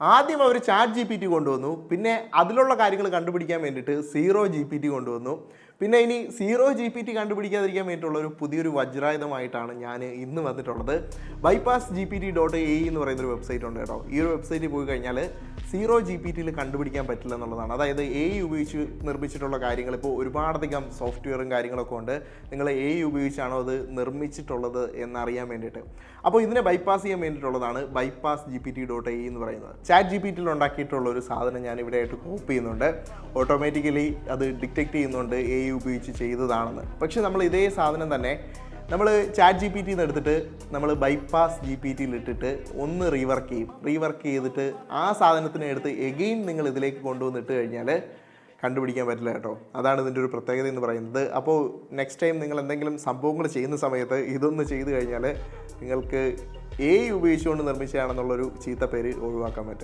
ആദ്യം അവർ chat G P T കൊണ്ടുവന്നു. പിന്നെ അതിലുള്ള കാര്യങ്ങൾ കണ്ടുപിടിക്കാൻ വേണ്ടിയിട്ട് സീറോ ജി പി ടി കൊണ്ടുവന്നു. പിന്നെ ഇനി സീറോ ജി പി ടി കണ്ടുപിടിക്കാതിരിക്കാൻ വേണ്ടിയിട്ടുള്ള ഒരു പുതിയൊരു വജ്രായുധമായിട്ടാണ് ഞാൻ ഇന്ന് വന്നിട്ടുള്ളത്. Bypass G P T dot A എന്ന് പറയുന്ന ഒരു വെബ്സൈറ്റ് ഉണ്ട് കേട്ടോ. ഈ ഒരു വെബ്സൈറ്റിൽ പോയി കഴിഞ്ഞാൽ സീറോ ജി പി ടിയിൽ കണ്ടുപിടിക്കാൻ പറ്റില്ല എന്നുള്ളതാണ്. അതായത് എ ഉപയോഗിച്ച് നിർമ്മിച്ചിട്ടുള്ള കാര്യങ്ങൾ ഇപ്പോൾ ഒരുപാടധികം സോഫ്റ്റ്വെയറും കാര്യങ്ങളൊക്കെ ഉണ്ട്. നിങ്ങൾ എ ഉപയോഗിച്ചാണോ അത് നിർമ്മിച്ചിട്ടുള്ളത് എന്നറിയാൻ വേണ്ടിയിട്ട്. അപ്പോൾ ഇതിനെ ബൈപ്പാസ് ചെയ്യാൻ വേണ്ടിയിട്ടുള്ളതാണ് bypass G P T dot A എന്ന് പറയുന്നത്. ചാറ്റ് ജി പി ടിയിൽ ഉണ്ടാക്കിയിട്ടുള്ള ഒരു സാധനം ഞാൻ ഇവിടെ ആയിട്ട് കോപ്പി ചെയ്യുന്നുണ്ട്. ഓട്ടോമാറ്റിക്കലി അത് ഡിറ്റക്ട് ചെയ്യുന്നുണ്ട് എ ഉപയോഗിച്ച് ചെയ്തതാണെന്ന്. പക്ഷേ നമ്മൾ ഇതേ സാധനം തന്നെ നമ്മൾ ചാറ്റ് ജി പി ടിന്ന് എടുത്തിട്ട് നമ്മൾ ബൈപ്പാസ് ജി പി ടിയിൽ ഇട്ടിട്ട് ഒന്ന് റീവർക്ക് ചെയ്യും. റീവർക്ക് ചെയ്തിട്ട് ആ സാധനത്തിനെ എടുത്ത് എഗെയിൻ നിങ്ങൾ ഇതിലേക്ക് കൊണ്ടുവന്നിട്ട് കഴിഞ്ഞാൽ കണ്ടുപിടിക്കാൻ പറ്റില്ല കേട്ടോ. അതാണ് ഇതിന്റെ ഒരു പ്രത്യേകത എന്ന് പറയുന്നത്. അപ്പോൾ നെക്സ്റ്റ് ടൈം നിങ്ങൾ എന്തെങ്കിലും സംഭവങ്ങൾ ചെയ്യുന്ന സമയത്ത് ഇതൊന്ന് ചെയ്തു കഴിഞ്ഞാൽ നിങ്ങൾക്ക് എ ഉപയോഗിച്ചുകൊണ്ട് നിർമ്മിച്ചതാണെന്നുള്ളൊരു ചീത്ത പേര് ഒഴിവാക്കാൻ പറ്റും.